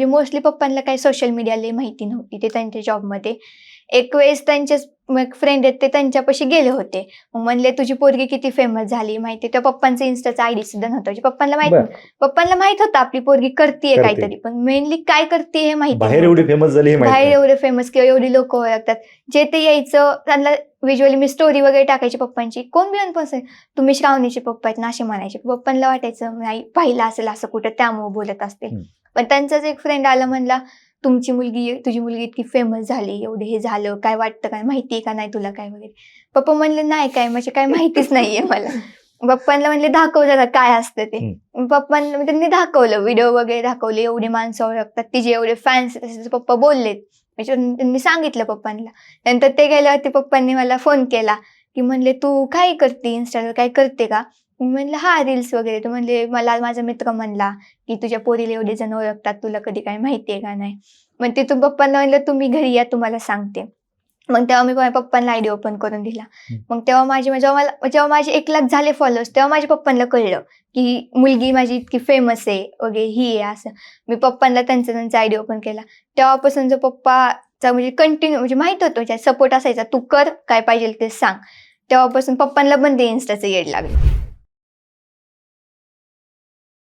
म्हणजे मोस्टली पप्पांना काही सोशल मीडियाला माहिती नव्हती ते त्यांच्या जॉबमध्ये एक वेळेस त्यांचे फ्रेंड आहेत ते त्यांच्यापाशी गेले होते. मग म्हणले तुझी पोरगी किती फेमस झाली माहिती त्या पप्पांचं इन्स्टाचा आयडी सुद्धा नव्हतं. म्हणजे पप्पांना माहीत पप्पांना माहीत होतं आपली पोरगी करतीये करते. काहीतरी पण मेनली काय करते हे माहिती बाहेर. एवढी फेमस झाली बाहेर. एवढे फेमस किंवा एवढी लोक ओळखतात. जे ते यायचं त्यांना विज्युअली मी स्टोरी वगैरे टाकायची पप्पांची. कोण बिन पण तुम्ही श्रावणीचे पप्पा आहेत ना असे म्हणायचे. पप्पांना वाटायचं नाही पाहिलं असेल असं कुठं त्यामुळे बोलत असतील. पण त्यांचाच एक फ्रेंड आला म्हणला तुमची मुलगी तुझी मुलगी इतकी फेमस झाली एवढे हे झालं काय वाटतं काय माहिती आहे का नाही तुला काय वगैरे? पप्पा म्हणले नाही काय म्हणजे काय माहितीच नाहीये मला. पप्पांना म्हणले दाखव जरा काय असतं ते. पप्पांना म्हणजे त्यांनी दाखवलं व्हिडिओ वगैरे दाखवले एवढी माणसं ओळखतात तिचे एवढे फॅन्स पप्पा बोललेत. त्याच्यावरून त्यांनी सांगितलं पप्पांना. नंतर ते गेल्यावरती पप्पांनी मला फोन केला की म्हणले तू काय करते इन्स्टावर काय करते का? मी म्हणलं हा रील्स वगैरे. तर म्हणले मला माझा मित्र म्हणला की तुझ्या पोरीला एवढे जण ओळखतात. तुला कधी काय माहिती आहे का नाही? मग तिथून पप्पांना म्हणलं तुम्ही घरी या तुम्हाला सांगते. मग तेव्हा मी माझ्या पप्पांना आयडी ओपन करून दिला. मग तेव्हा माझी जेव्हा मला जेव्हा माझे एक लाख झाले फॉलोअर्स तेव्हा माझ्या पप्पांना कळलं की मुलगी माझी इतकी फेमस आहे वगैरे ही आहे असं. मी पप्पांना त्यांचा त्यांचा आयडी ओपन केला. तेव्हापासून जो पप्पाचा म्हणजे कंटिन्यू म्हणजे माहीत होतं सपोर्ट असायचा तू कर काय पाहिजे ते सांग. तेव्हापासून पप्पांना पण ते इन्स्टाचं येड लागलं.